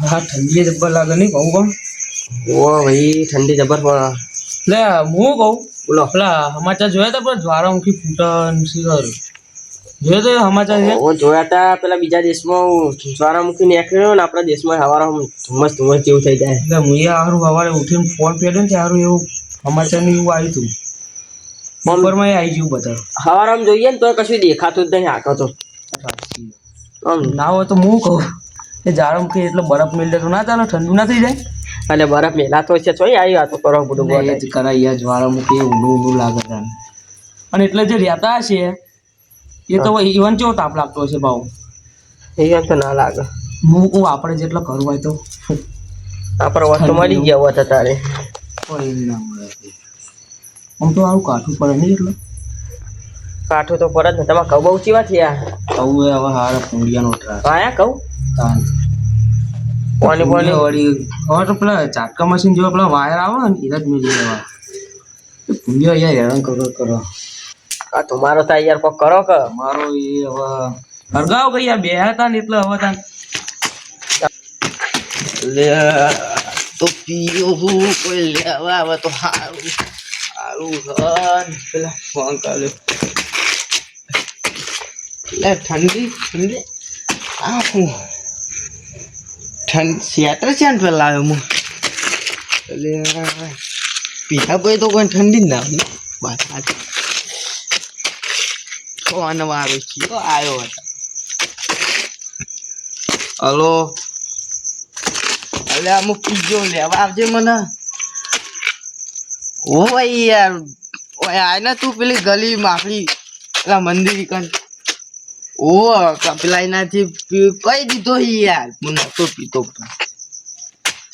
હા ઠંડી જબ્બર લાગે નહીં કહું કહું ઓ ભાઈ ઠંડી જબ્બર પણ લે હું કહું? બોલો. પેલા સમાચાર જોયા હતા પણ જ્વાળામુખી ફૂટન શિખર જોયો તો સમાચાર છે? હું જોયા તા પેલા બીજા દેશમાં જ્વાળામુખી નીકળ્યો ને આપણા દેશમાં હવારે ધુમ્મસ ધુમ્મસ જેવું થઈ જાય. એટલે હું એ હારું સવારે ઉઠીને ફોન પહેર્યો ને ત્યારે એવું સમાચાર ને એવું આવ્યું હતું બપોરમાં એ આવી ગયું બધા. હવારે આમ જોઈએ ને તો કશું દેખાતું જ નહીં આખો તો. આમ. ના હોય તો હું કહું? એ જાળામુખી એટલે બરફ મેળે તો ના ચાલો ઠંડુ ના થઈ જાય. અને બરફ મેલા તો છે છોઈ આવી વાતો કરો બધું બોલે જ કરાય યાર જ્વાળામુખી એ ઊંડું ઊંડું લાગે છે અને એટલે જે રહેતા છે એ તો ઇવન કેવો તાપ લાગતો છે ભાવ? એ તો ના લાગે. હું કહું આપણે જેટલો કરવું હોય તો. આપણે વસ્તુ મળી ગયા હોત તારે કોઈ ના મળે. આમ તો આવું કાઠું પડે નહીં એટલે. કાઠું તો પર જ ને. તમારે કહું બહુ ચીવા થયા? કહું એ હવે હારા પૂંડિયાનો નો આયા કહું તાન. પાણી પાણી. વળી હવે તો પેલા ચાટકા મશીન જેવા પેલા વાયર આવે ને એ જ મિલી લેવા. પુંડિયા યાર હેરાન કરો કરો. આ તમારો તો યાર કોક કરો કે? મારો એ હવે હરગાવ ગઈ યાર બે હતા ને એટલે હવે તાન. લે તો પીઓ કોઈ લેવા આવે તો હારું સારું હન. પેલા ફોન કર્યો લે ઠંડી ઠંડી. આ ઠંડ સ્વેટર છે પેલા લાવ્યો હું એટલે પીધા પછી તો કોઈ ઠંડી જ ના આવે બસ સાચી ફોન વાળો ચિયો આવ્યો હતો. હલો. અલે, અમુક પીજો લેવા આવજે મને. ઓ, ભાઈ યાર. ઓય, આય ને તું પેલી ગલી માખડી પેલા મંદિર કન ઓ પેલા એનાથી કઈ દીધો યાર? હું નતો પીતો.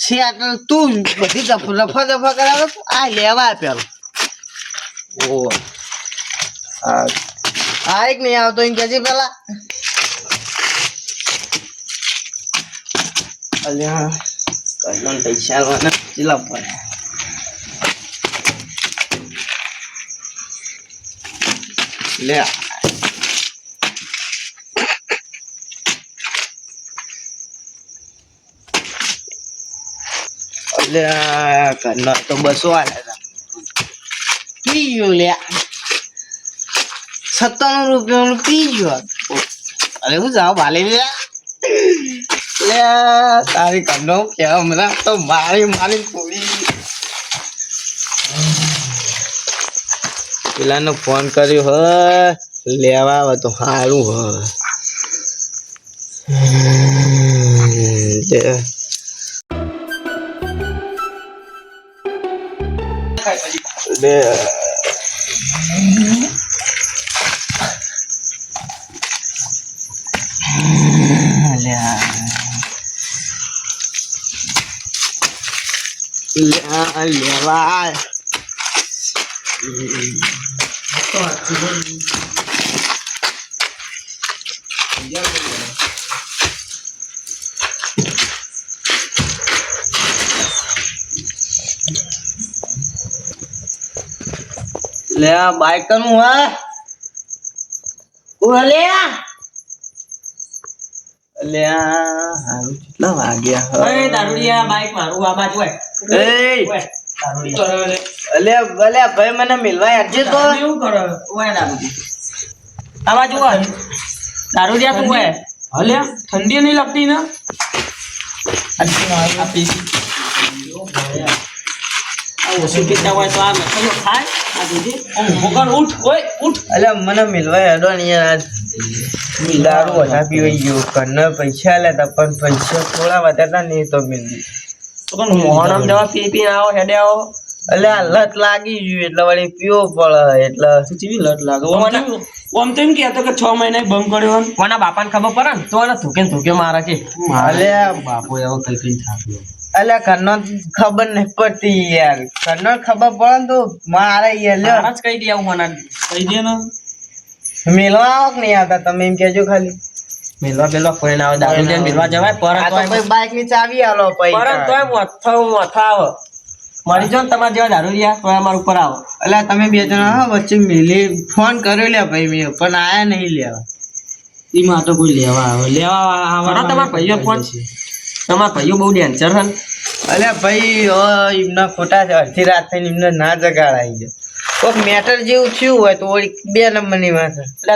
છે આટલે તું બધી રફા દફા કરાવે આ લેવા પેલો. ઓ આ એક નહીં આવતો એમ કહેજે પેલા. અલ્યા, કઈનો પૈસા લે કઈનો તો બસો હતા પી ગયો લે સત્તાણું રૂપિયાનું પી ગયો અરે હું જાઉં ભાલે લે લે તારી કનો કે હમણાં તો મારી મારી પૂરી પેલાનો ફોન કર્યો હ લેવા આવે તો સારું હ લે. લે લ્યા લ્યા લેવા લે બાઈકનું હા? ઓ લે લે હારું કેટલા વાગ્યા અરે દારૂડિયા બાઈક મારું આ બાજુ એ! ઓય, અલે ભલે ભાઈ મને મિલવા યાર તો. એવું કરો? ઓય દારૂડિયા? આ બાજુ હોય. દારૂડિયા તું હોય? હલે ઠંડી નહીં લાગતી ને? આ પીસી. આ ઓછું પીતા હોય તો આ મસાલો ખાય. ઊભો ઉઠ ઓય ઉઠ. અલે મને મિલવા યાડો ને યાર. આજ દારૂ વધારે પીવાઈ ગયો. ઘરના પૈસા લેતા પણ પૈસા થોડા વધારતા નહીં તો મિલ મોહનમ દવા પી પી આવો હેડે આવો. અલે આ લત લાગી ગયું. એટલે વળી પીવો પડે. એટલે તો ચીવી લટ લાગે? ઓમ તો એમ કહેતો કે છ મહિના બંધ કર્યો કોના બાપાને ખબર પડે ને? તો એને થૂકે ને મારા કે. બાપો એવો કઈ કઈ થાક્યો. અલે ઘરનો ખબર નહીં પડતી યાર. ઘરનો ખબર પડે તો મારે યાર લ્યો. જ કહી દે આવું મને. કહી દે ને. મેલવા આવો કે નહીં આવતા? તમે એમ કહેજો ખાલી. મેલવા બેલવા કોઈ ના આવે. દારૂ લઈને મેલવા જવાય પર તો તોય ભાઈ બાઈકની ચાવી આલો પરત તોય પૈસા મથા મથા આવે. મરી જાવ ને તમારા જેવા દારૂ રહ્યા તો અમારા ઉપર આવો. એટલે તમે બે જણા હા વચ્ચે મેલી. ફોન કર્યો લે ભાઈ મેં પણ આયા નહીં લેવા એમાં તો કોઈ લેવા આવે. લેવા કરો તમારા ભાઈઓ ફોન. તમારા ભાઈઓ બહુ ડેન્જર છે ને? ભાઈ એમના ખોટા છે. અડધી રાત થઈને એમને ના જગાડાઈ છે કોક મેટર જેવું થયું હોય તો બે નંબરની વાત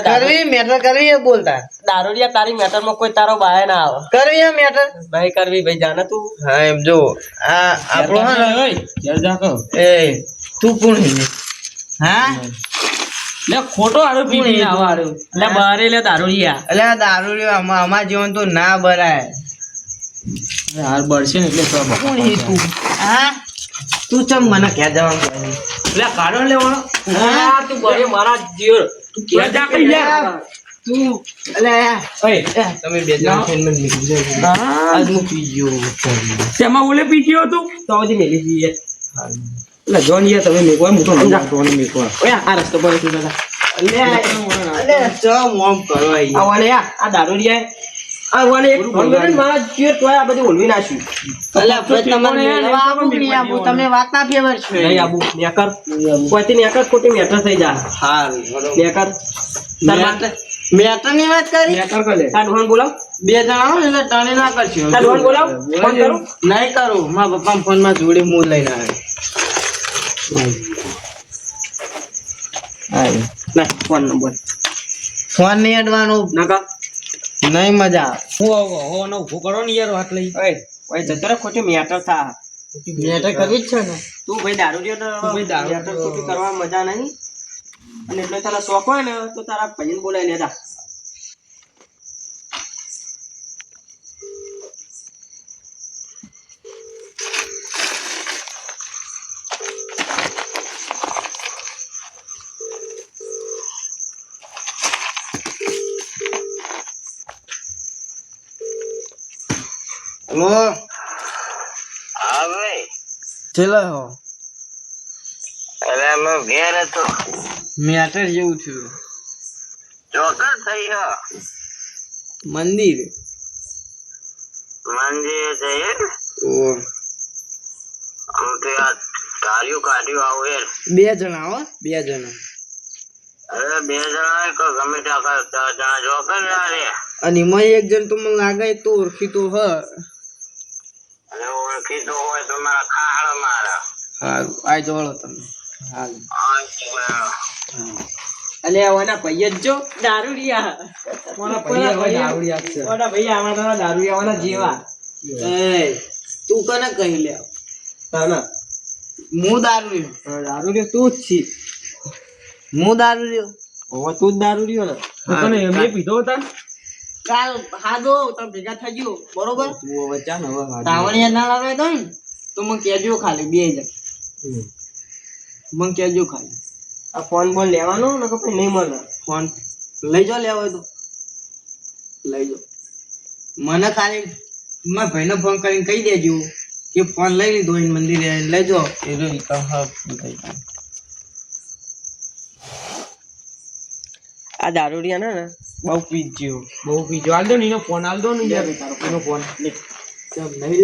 કરવી મેટર કરવી એ બોલતા. દારૂડિયા તારી મેટરમાં કોઈ તારો બાય ના આવે. કરવી એ મેટર ભાઈ કરવી ભાઈ જાને તું. હા એમ જો આ આપણો હે. એ તું કોણ હા? લે ખોટો આરો પી પીને આવા હારો. એટલે બારે લે દારૂડિયા. એટલે આ અમાર જીવન તો ના ભરાય. હાર બળશે ને એટલે કોણ હે તું? હા? તું ચમ મને કે જવાનું કહે લે કાઢો લેવાનો. હા, તું બરે મારા જીવ તું કે જા કઈ લે. તું એટલે ઓય, તમે બે જણ થઈને મને નીકળી જાઓ. આજ હું પી ગયો શેમાં ઓલે પી ગયો તું? તો હજી મેલી જઈએ એટલે જોન યાર તમે મેકવા હું તો ઓય આ રસ્તો પર તું દાદા. અલે ચમ ઓમ કરો આ અહીંયા. આ આ દારૂડિયા આ વાલે એક ફોન કર્યો મારા જીવ તોય આ બધું ઓલવી નાખ્યું. અલે ભાઈ તમારે આવું નહીં આવું? તમે વાતના ફેવર છો. નહીં આબુ નેકર. કોઈથી નેકર ખોટી મેટર થઈ જાય. હારું, નેકર. તાર માટે વાત કરી? મેકર કરે. તાર બોલાવ. બે જણા એટલે તને ના કરશો. તાર બોલાવ. ફોન કરું. નહીં કરું. મારા પપ્પા ફોનમાં જોડે મૂળ લઈને આવે. ના ફોન નંબર. ફોન નહીં અડવાનો. નકા. નહીં મજા. શું હું આવો હો ને ઊભો કરો ને યાર વાત લઈ. ઓય ઓય જતો રે ખોટી મેટર થા. મેટર કરવી જ છે ને. તું ભાઈ દારૂ તો. ભાઈ દારૂ મેટર ખોટી કરવા મજા નહીં અને એટલે તારા શોખ હોય ને તો તારા ભાઈને બોલાવી લેતા હલો હા ભાઈ ચલો હો અરે અમે ઘેર હતો. મેટર જેવું થયું. ચોક્કસ થઈ હ. મંદિર? મંદિર જઈએ ઓ આમ તો આ કાર્યો કાઢ્યું આવું યાર બે જણા હો બે જણા. અરે બે જણા કે ગમે ત્યાં કર જણા જો ના રે અને એમાં એક જણ તો મને લાગે તો ઓળખીતો હ. અને ઓળખીતો હોય તો મારા ખાડ મારા. હારું આ જોડો તમે. હારું અલે આવાના ભાઈ જ જો. દારૂડિયા. ઓના ભાઈ દારૂડિયા છે. ઓના ભાઈ આવા તારા દારૂડિયાવાના જેવા. એ તું કને કહી લે? તાના? હું દારૂ રહ્યો દારૂડિયો તું જ છી. હું દારૂ રહ્યો હવે તું જ દારૂડિયો ને. તું તને એમને પીધો હતા? ને? કાલ હાદો તમે ભેગા થઈ બરોબર? તું હવે ચાલ હવે તાવણિયા ના લાવે તો ને તો મને કહેજો ખાલી બે જ મને કહેજો ખાલી. આ ફોન બોન લેવાનો ને કે નહીં મળે. ફોન લઈ જાઓ લેવો તો. લઈ જાઓ. મને ખાલી મારા ભાઈને ફોન કરીને કહી દેજો કે ફોન લઈ લીધો મંદિરે લઈ જાઓ. એ ઈ થઈ ગયું આ દારૂડિયા ને બહુ પીજો બહુ પીજો હાલ દો ને એનો ફોન હાલ દો ને યાર. એનો ફોન નહીં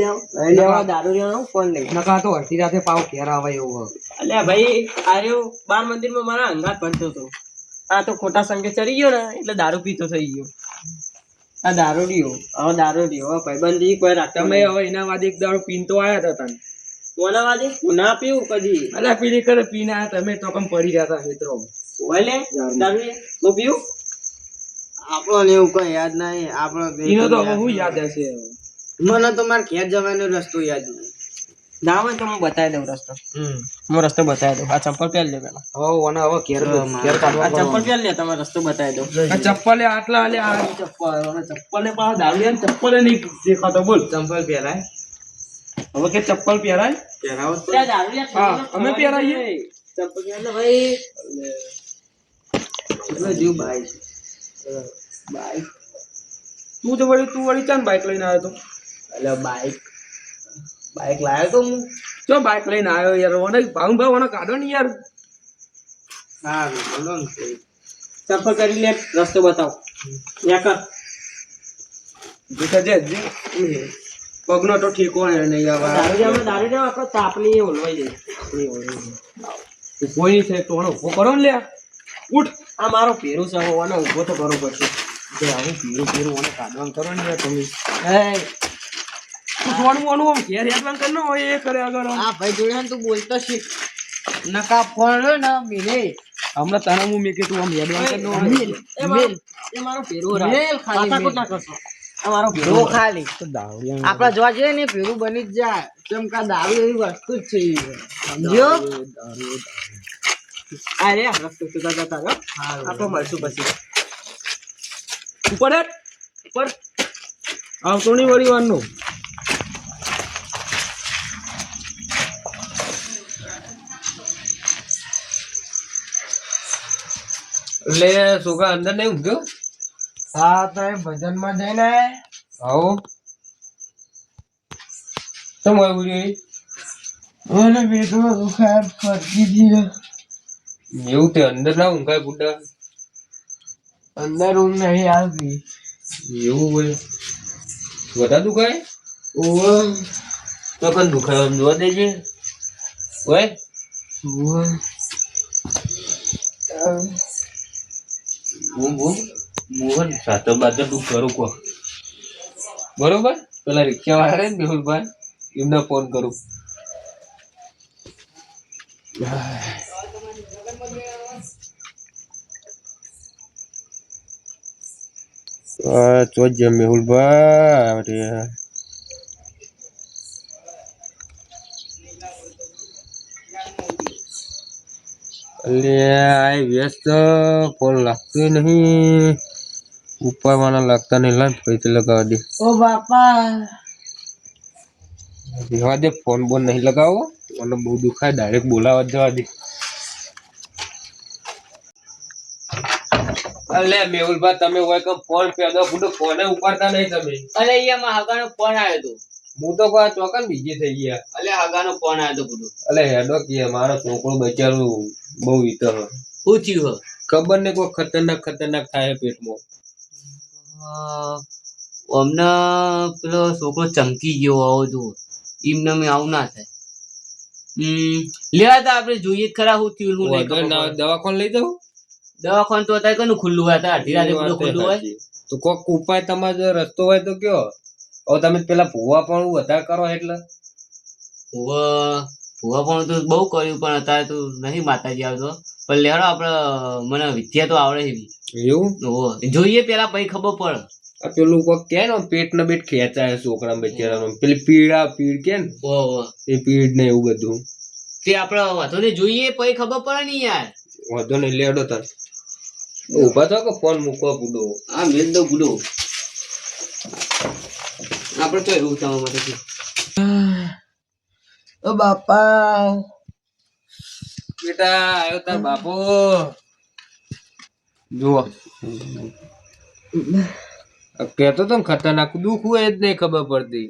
લેવો નહીં લેવા દારૂડિયાનો ફોન લઈ. નકા તો અડધી રાતે પાવ ઘેર આવે એવું. અલ્યા ભાઈ આર્યો બાર મંદિરમાં મારા અંગાત ભણતો હતો. આ તો ખોટા સંગે ચડી ગયો ને એટલે દારૂ પીતો થઈ ગયો. આ દારૂડિયો હવે દારૂડિયો હવે ભાઈબંધી કોઈ રાખતા તમે હવે એના વાદે એક દારૂ પીન તો આવ્યા હતા તને. કોના વાદે? ના પીવું કદી. અલ્યા પીલી કરે પીને આયા તમે તો કમ પડી ગયા હતા મિત્રો હોય લે દારૂ હું પીવું આપણો ને એવું કઈ યાદ નહીં આપણો એનો તો હું યાદ હશે? મને તો મારે ઘેર જવાનો રસ્તો યાદ નહીં. ના હોય તો હું બતાવી દઉં રસ્તો. હું રસ્તો બતાવી દઉં. આ ચપ્પલ પહેરી લે પેલા. હવે ઓને હવે ઘેર ઘેર આ કાઢવા ચંપલ લે તમે રસ્તો બતાવી દઉં. આ ચપ્પલે આટલા આલે આ ચપ્પલ અને ચપ્પલે પાછા દારૂડિયા ને ચપ્પલે નહીં દેખાતો બોલ. ચંપલ પહેરાય. હવે કે ચપ્પલ પહેરાય? પહેરાવો અમે પહેરાઈએ. ચપ્પલ પહેર ભાઈ એટલો જીવ બાઈક બાઈક તું તો વળી તું વળી ચાલ બાઈક લઈને આવ્યો તો? એટલે બાઈક બાઈક લાવ્યો તો હું. ચો બાઈક લઈને આવ્યો યાર? ઓને ભાવ ભાવ ઓને કાઢો ને યાર. હા બોલો ને સફર કરી લે રસ્તો બતાવ. ત્યાં કર. દેખા જે જે. પગનો તો ઠેકો નહીં દારૂ આવે. જામે દારૂ જામે આપણે તાપની એ ઓલવાઈ જાય કોઈ નહીં થાય તો ઓને ઊભો કરો ને લે ઉઠ. આ મારો પેરું છે હવે ઊભો તો કરવો પડશે જે આવું પીરું પીરું અને કાઢવાનું કરો ને તમે હે સોનું મોનું આમ ઘેર હેડવાન કર ને હોય એ કરે આગળ આ ભાઈ જોડે તું બોલતો શીખ નકા ફોન ને મિલે હમણાં તને હું મેં કીધું આમ હેડવાન કર નો મિલ એ મારો એ મારો ભેરું રાખ. મેલ ખાલી મેલ. ના કરશો આ મારો ભેરું જો દાવડિયા આપડે જોવા જઈએ ને ભેરું બની જ જાય કેમ કે દારૂ એવી વસ્તુ જ છે સમજો આ રસ્તો સુધા જતા રહો. આપણે મળશું પછી. ઉપર ઉપર. આવતો નહીં વળી વારનું એટલે છોકરા અંદર નહીં ઊંઘ્યો? હા તો એ ભજનમાં જઈને આવો. કેમ મળ્યું એને બેટો દુખાય ફરતી હતી. એવું તે અંદર ના ઊંઘાય બુડા? અંદર ઊંઘ નહીં આવતી. એવું હોય? બધા દુખાય? ઓ તો કન દુખાય આમ જોવા દેજે. ઓય. બૂમ બૂમ મોહન સાતો બાતો તું કરું કો. બરોબર? પેલા રિક્ષા વાળા રે મેહુલભાઈ એમને ફોન કરું. ચો જ મેહુલભાઈ અલ્યા આ વ્યસ્ત ફોન લાગતો નહીં ઉપાડવાના લાગતા નહીં લાગ પૈસા લગાવવા દે ઓ બાપા રહેવા દે ફોન બોન નહીં લગાવો મને બહુ દુખાય ડાયરેક્ટ બોલાવા જવા દે અલે મેહુલભાઈ તમે હોય કે ફોન પેદો બુડો ફોને ઉપાડતા નહીં તમે. અલે અહીંયા માં હગાનો ફોન આવ્યો તો. હું તો કોઈ ચોકન બીજી થઈ ગયા અલે હગાનો ફોન આવ્યો તો બધું. અલે હેડો કે મારો છોકરો બચારું બહુ ઈતો હે. શું થયું ખબર ને કોઈ ખતરનાક ખતરનાક થાય પેટમાં. અમને પેલો છોકરો ચમકી ગયો આવો જો એમને મેં આવું ના થાય. લેવા તા આપણે જોઈએ ખરા શું થયું દવાખાને લઈ જાઉં દવાખાનું તો અત્યારે કનું ખુલ્લું હોય? અત્યારે અડધી રાતે બધું ખુલ્લું હોય? તો કોક ઉપાય તમારો રસ્તો હોય તો કયો? હવે તમે પેલા ભૂવા પણ વધારે કરો એટલે? ભૂવા ભૂવા પણ તો બહુ કર્યું પણ અત્યારે તો નહીં માતાજી આવતો. પણ લેવાનો આપણે મને વિદ્યા તો આવડે છે એવું. જોઈએ પેલા પછી ખબર પડે. આ પેલું કોક કે ને પેટ ને બેટ ખેંચાય છોકરા બેચારા પેલી પીડા પીડ કે ને? એ પીડ ને એવું બધું. તે આપણે વાંધો નહીં જોઈએ પછી ખબર પડે ને યાર. વાંધો નહીં લેડો તાર. ઊભા તો કે ફોન મૂકવા પૂડો આ મેલ દો ગુડો આપણે તો એવું થવા માટે ઓ બાપા. બેટા આવ્યો તાર બાપો. જુઓ. કેતો તો ખતરનાક દુઃખ હોય જ નહીં ખબર પડતી.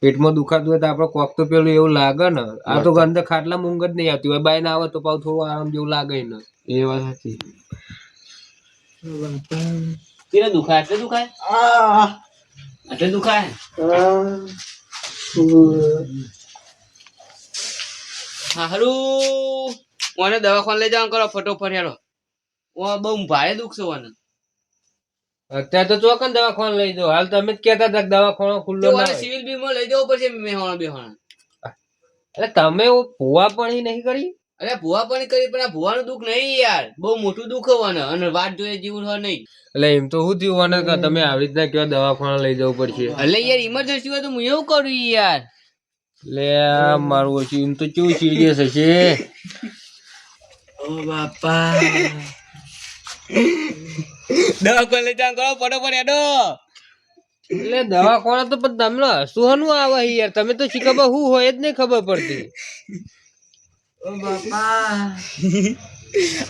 પેટમાં દુખાતું હોય તો આપડે કોક તો પેલું એવું લાગે ને. આ તો અંદર ખાટલા મૂંગ જ નહીં આવતી. હોય બાય ના આવે તો પાછું થોડું આરામ જેવું લાગે ને એ વાત સાચી. કેને દુખાય? એટલે દુખાય? એટલે દુખાય? હારું. મને દવાખાને લઈ જવાનું કરો ફટોફટ હેરો ઓ બહુ ભારે દુખશે મને અત્યારે તો ચોકન દવાખાનું લઈ દો હાલ તમે જ કહેતા હતા દવાખાનો ખુલ્લો સિવિલ બીમાં લઈ જવું પડશે મેહોણા બેહોણા એટલે તમે ભૂવા પણ નહીં કરી? અરે ભુવા પણ કરી પણ આ ભૂવાનું દુઃખ નહીં યાર. બહુ મોટું દુઃખ હોવાનું અને વાત જોઈએ જીવન હોય નહીં. એટલે એમ તો શું થયું કે તમે આવી રીતના કેવા દવાખાના લઈ જવું પડશે એટલે યાર ઇમરજન્સી હોય તો હું એવું કરું યાર. આ મારું ઓછું એમ તો કેવું સિરિયસ હશે? ઓ બાપા. દવાખાને લઈ જવાનું કરો ફટોફટ હેડો. એટલે દવાખાને તો પણ તમને સુહનું આવે યાર. તમે તો શીખવા હું શું હોય જ નહીં ખબર પડતી.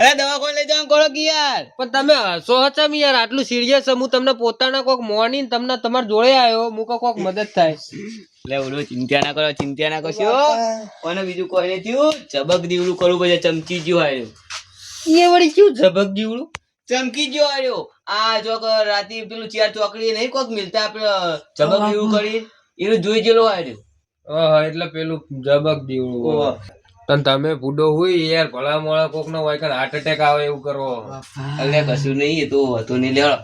અરે દવાખાને લઈ જવાનું કરો કે યાર. પણ તમે હસો હચમ યાર. આટલું સિરિયસ હું તમને પોતાના કોક મોર્નિંગ તમને તમારા જોડે આવ્યો. મુકો કોક મદદ થાય. લે ઓલો ચિંતા ના કરો ચિંતા ના કરશો અને બીજું કોઈ નહીં થયું. ચબક દીવડું કરવું પડે ચમચી ગયો આવ્યું એ વળી શું ઝબક જીવડું ચમકી ગયો આયો આ જો રાતે પેલું ચાર ચોકડી નહીં કોક મિલતા આપડે ચબક દીવડું કરી એનું જોઈ ગયેલો આવ્યો હા એટલે પેલું જબક દીવું તને તમે બુડો હોય યાર ભલા મોળા કોક નો હોય કે હાર્ટ એટેક આવે એવું કરો. અલ્યા કશું નહીં એ તો હતો નહીં. લેવડો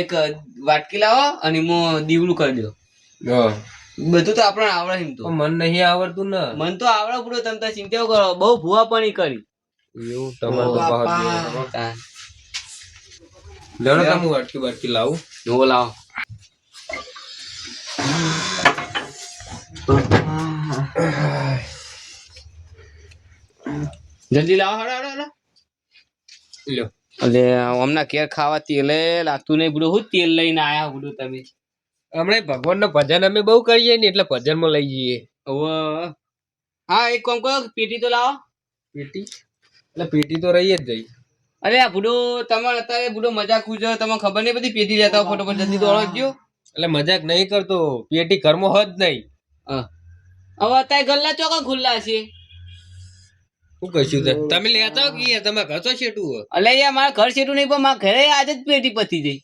એક વાટકી લાવો અને મો દીવડું કરી દો. બધું તો આપણને આવડે એમ તો. મન નહીં આવડતું ને. મન તો આવડે પૂરો તમે ચિંતા કરો. બહુ ભૂવા પણ કરી. એવું તમારે લેવડો તમે હું અટકી લાવું. જોવો લાવો. જલ્દી લાવો હડો હડો હડો લ્યો. અલે હમણાં કેર ખાવા તેલે લાગતું નહીં બધું હું તેલ લઈને આયા બધું તમે? હમણાં ભગવાનનું ભજન અમે બહુ કરીએ ને એટલે ભજનમાં લઈ જઈએ. હવે હા એક કામ કરો પેટી તો લાવો. પેટી? એટલે પેટી તો રહી જ જઈ અરે આ ભૂડો તમારે અત્યારે ભૂડો મજાક ઉજો તમને ખબર નહીં બધી પેટી લેતા ફોટો પર જલ્દી દોડો ગયો એટલે મજાક નહીં કરતો પેટી ઘરમાં હોત નહીં. હવે અત્યારે ગલ્લા ચોકા ખુલ્લા છે. શું કશું તમે લેતા કે તમે ઘસો શેટું હો અલે યાર મારા ઘર શેટું નહીં પણ મારા ઘરે આજે જ પેટી પતી જઈ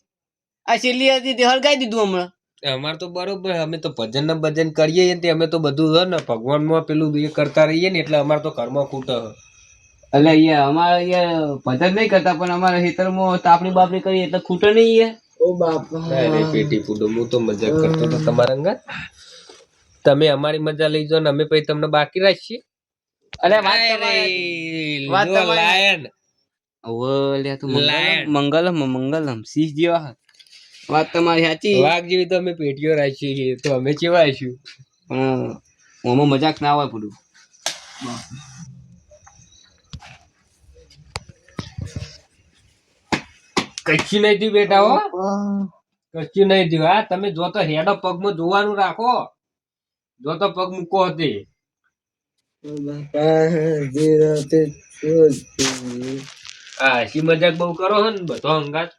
આ છેલ્લી હતી તે હળગાઈ દીધું હમણાં. અમાર તો બરોબર અમે તો ભજન ને ભજન કરીએ ને અમે તો બધું ને ભગવાનમાં પેલું કરતા રહીએ ને એટલે અમાર તો ઘરમાં ખૂટે. એટલે અહીંયા અમારે અહીંયા ભજન નહીં કરતા પણ અમારા ખેતરમાં તાપણી બાપણી કરીએ એટલે ખૂટે નહીં યાર. ઓ બાપા. અરે પેટી ફૂડો હું તો મજાક કરતો તો તમારા અંગત. તમે અમારી મજા લઈ જાઓ ને અમે પછી તમને બાકી રાખીએ. અરે વાત લાયન. ઓવે, લ્યા તું મંગલમ મંગલમ મંગલમ. સિંહ જેવા. વાત તમારી સાચી. વાઘ જેવી તો અમે પેટીઓ રાખીએ છીએ તો અમે કેવા આવીશું? પણ ઓમાં મજાક ના હોય બધું કચ્છી નહીં થયું બેટા હો. કચ્છી નહીં થયું. હા તમે જો તો હેડો પગમાં જોવાનું રાખો. જો તો પગ મૂકો હતી હા હસી મજાક બહુ કરો હે ને બધો અંગાત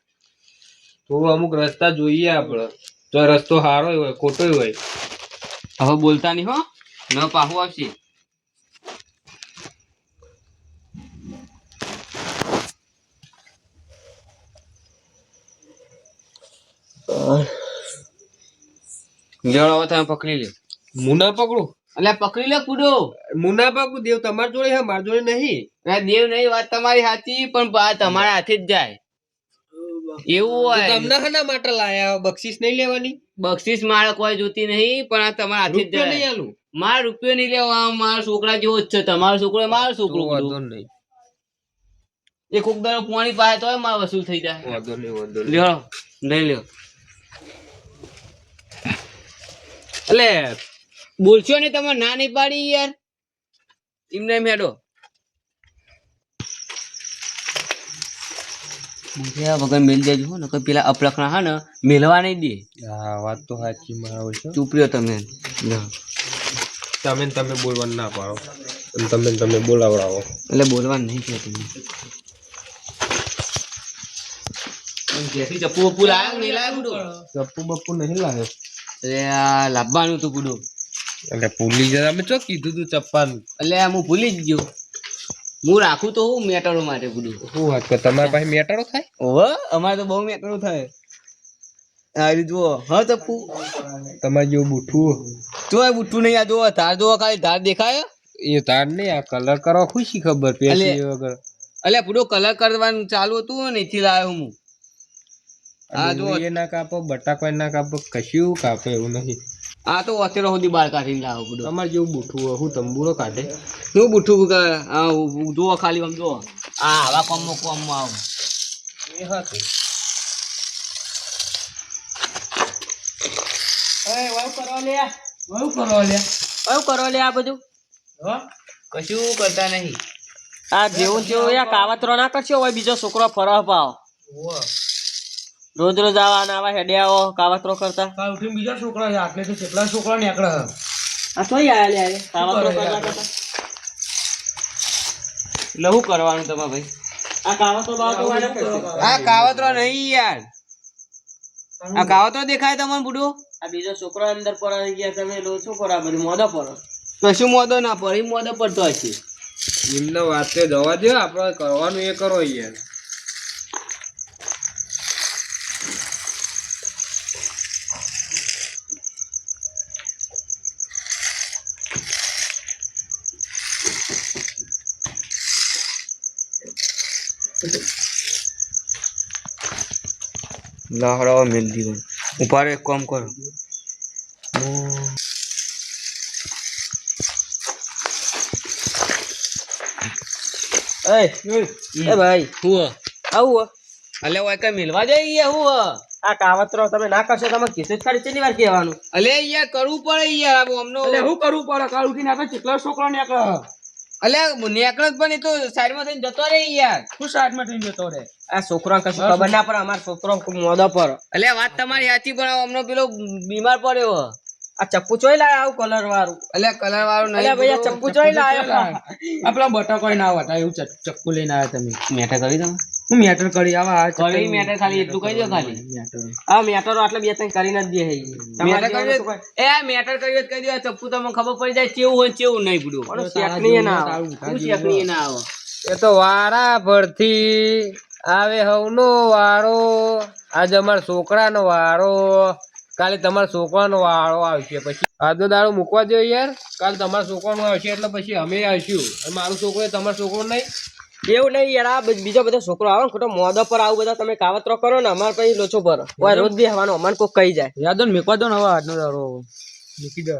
થોડું અમુક રસ્તા જોઈએ આપડે તો રસ્તો સારો હોય ખોટો હોય. હવે બોલતા નહીં હો. ન પાહુ આવશે. લેવડો તમે પકડી લે. મુના પકડું? એટલે પકડી લે કુડો. મુના પકડું? દેવ તમારી જોડે હા મારી જોડે નહીં. દેવ નહીં વાત તમારી સાચી પણ આ તમારા હાથે જ જાય. એવું તો હોય. તમને શાના માટે લાયા? બક્ષીસ નહીં લેવાની? બક્ષીસ મારે કોઈ જોતી નહીં પણ આ તમારા હાથે જ રૂપિયો નહીં જાય આલું? મારા રૂપિયો નહીં લેવા મારા છોકરા જેવો જ છે. તમારો છોકરો મારો છોકરો વાંધો. નહીં. એ કોક દાડો પાણી પાય તોય મારે વસૂલ થઈ જાય. વાંધો નહીં વાંધો લ્યો લઈ લ્યો. એટલે બોલશો ને તમે ના નહીં પાડી યાર. એમને એમ હેડો. વગર મેલ દેજો ને નકર પેલા અપલખણા હા ને મેલવા નહીં દે. હા વાત તો સાચી મારો છે. ચૂપ રહ્યો તમે. તમે તમે બોલવાનું ના પાડો. તમે ને તમે બોલાવડાવો. એટલે બોલવાનું નહીં કે તમે. જેથી ચપ્પુ બપ્પુ કે નહીં લાયો ચપ્પુ બપ્પુ નહીં લાવ્યો. એટલે આ લાભવાનું હતું બુડો એટલે ભૂલી જતા અમે ચોક કીધું તું ચપ્પાનું. એટલે હું ભૂલી જ ગયો. હું રાખું તો હું મેટરો માટે બુડો શું વાત કર? તમારા પાસે મેટરો થાય? ઓહો અમારે તો બહુ મેટરો થાય. આ રીતે જુઓ. હા ચપ્પુ તમારે જેવું બુઠું તો આ બુઠું નહીં આ જુઓ ધાર જુઓ ખાલી ધાર દેખાય. એ તાર નહીં આ કલર કરવા ખુશી ખબર પેલી. વગર. એટલે પૂરો કલર કરવાનું ચાલુ હતું ને એથી લાવ્યો હું. આ જો એ ના કાપો બટાકા ના કાપો કશું કાપે એવું નહીં આ તો અત્યારે સુધી બહાર કાઢીને લાવો બધું. અમારે જેવું બુઠું હોય હું તંબુરો કાઢે. શું બુઠ્ઠું જુઓ ખાલી આમ જુઓ આ આવા કોમમાં કોમમાં આવો. એ હતું કયું કરો લે. આ બધું. કશું કરતા નહીં. આ જેવું જેવું કાવતરો ના કરશો હોય બીજો છોકરો ફરવા પાવ. રોજ રોજ આવા ને આવા હેડે આવો કાવતરો કરતા. કાલ ઉઠીને બીજા છોકરા છે આટલે તો કેટલા છોકરા નીકળે આ તો આયા લે આયા કાવતરો કરતા કરતા. એટલે શું કરવાનું તમે ભાઈ? આ કાવતરો આ કાવતરો નહીં યાર. આ કાવતરો દેખાય તમને બુડો? આ બીજો છોકરો અંદર પડી ગયા તમે લો છો પર આ બધું મોદો પડો. કશું મોદો ના પડી મોદો પડતો હશે. એમને વાત જવા દો આપણે કરવાનું એ કરો યાર. લહરાવા મેલ દીધો ઊભા એક કામ કરો એ ભાઈ હું આવું અલે ઓય કઈ મિલવા જઈએ હું આ કાવતરો તમે ના કરશો તમે કીધું જ ખાલી વાર કહેવાનું? અલે યાર કરવું પડે યાર અમને અલે કરવું પડે? કાળું કીને આપણે ચીકલો છોકરો ને અલે નેકળ પણ એ તો સાઈડમાં થઈને જતો રે યાર. શું સાઈડમાં થઈને જતો રે આ છોકરો કશું ખબર ના પડે અમાર છોકરો મોદો પર અલ્યા વાત તમારી સાચી પણ અમને પેલો બીમાર પડ્યો. આ ચપ્પુ ચોય લાયા આવું કલર વાળું? અલ્યા કલર વાળું અલ્યા ભાઈ આ ચપ્પુ ચોઈ લાયા. આપણા પેલા બટાકો ના આવતા એવું ચપ્પુ લઈને આવ્યા તમે. મેઠા કરી તમે હું મેટર કરી આવા આ કરી મેટર ખાલી એટલું કહી દો ખાલી. આ મેટરો આટલે બે ત્રણ કરીને જ દે હે. મેટર જેવાનું એ મેટર કરી કહી દો ચપ્પુ તમને ખબર પડી જાય કેવું હોય કેવું નહીં પડ્યું. પણ શેકની ના આવે. શું શેકની ના આવો? એ તો વારા પરથી આવે હવનો વારો. આજે અમારા છોકરાનો વારો. કાલે તમારા છોકરાનો વારો આવશે. પછી આજનો દાડો મૂકવા જોઈએ યાર. કાલે તમારા છોકરાનો આવશે એટલે પછી અમે આવશું. મારું છોકરો તમારો છોકરો નહીં એવું નહીં યાર આ બ- બીજો બધો છોકરો આવે ને ખોટો મોદો પર આવું બધા તમે કાવતરો કરો ને અમારે પછી લોચો પર ઓય રોજ બેહવાનો અમાર કોઈ કહી જાય. યાદ ને મેકવા દો ને હવે આજનો દારો મૂકી દો.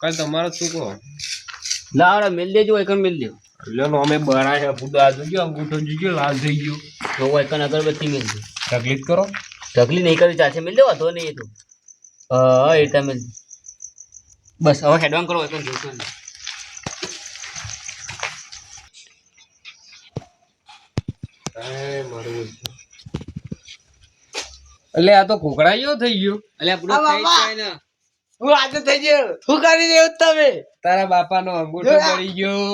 કાલ તમારો છોકરો લાવડા મેલ દેજો એક મેલ દેજો. લ્યો અમે બરા છે ફૂડા જોજો અંગૂઠો જોજો લાલ થઈ ગયો. તો એક અગરબત્તી મેલ દે તકલીફ કરો? તકલીફ નહીં કરી ચાલશે મેલ દેવા તો નહીં એ તો. હા એ તમે બસ હવે હેડવાન કરો એક જોશો એટલે આ તો કોકડાયો થઈ ગયો. એટલે પૂરો થઈ જાય ને. હું આજે થઈ ગયો. શું કરી દેવ તમે? તારા બાપાનો અંગૂઠો પડી ગયો.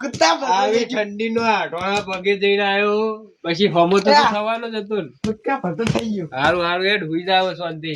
કુત્તા આવી ઠંડી નો આઠવાના પગે જઈને આવ્યો પછી હોમો તો થવાનો જ હતો ને. કૂદકા ભરતો થઈ ગયો. હારું હારું એ હુઈ જાવ શાંતિ.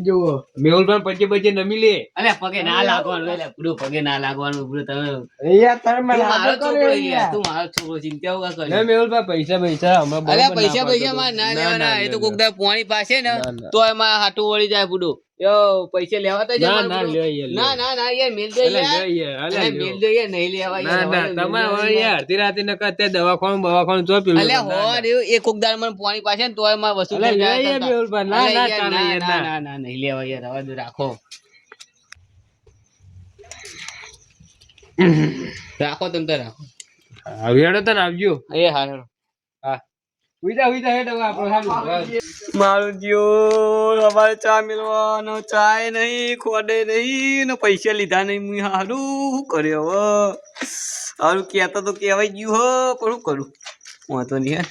જુઓ મેહુલભાઈ પછી પછી નમી લે. અલે પગે ના લાગવાનું એટલે પૂરો પગે ના લાગવાનું પૂરો તમે અહીંયા મને મારો છોકરો. તું મારો છોકરો ચિંતા ના કરી મેહુલભાઈ પૈસા પૈસા અમે અલે પૈસા પૈસા માં ના લેવાના એ તો કોકદા પોણી પાસે ને ના, ના. તો એમાં હાટું વળી જાય પૂડું યો પૈસા લેવા તો ના, ના, લ્યો ના ના ના યાર મેલ દે યાર મેલ. દે યાર નહીં લેવા યાર ના ના તમારે યાર અડધી રાતે ન અત્યારે દવાખાનું બવાખાનું જો પેલું ના. હોર એવું એ કોક મને પાણી પાસે ને તોય માર વસ્તુ અલ્યા, જાય કરતા. ના, ના, ના, ના, ના. ના, ના, નહીં લેવા યાર હવે રાખો રાખો તમે તો રાખો હવે હેડો તને આવજો એ હા હેડો. હા હુઈ જા હેડ હવે આપણે હાલું. મારું જીઓ અમારે ચા મેળવાનો ચાય નહીં ખોડે નહીં ને પૈસા લીધા નહીં. હું હારું શું કર્યો હવે? હારું કહેતા તો કહેવાય ગયું હો પણ શું કરું? વાંધો નહીં યાર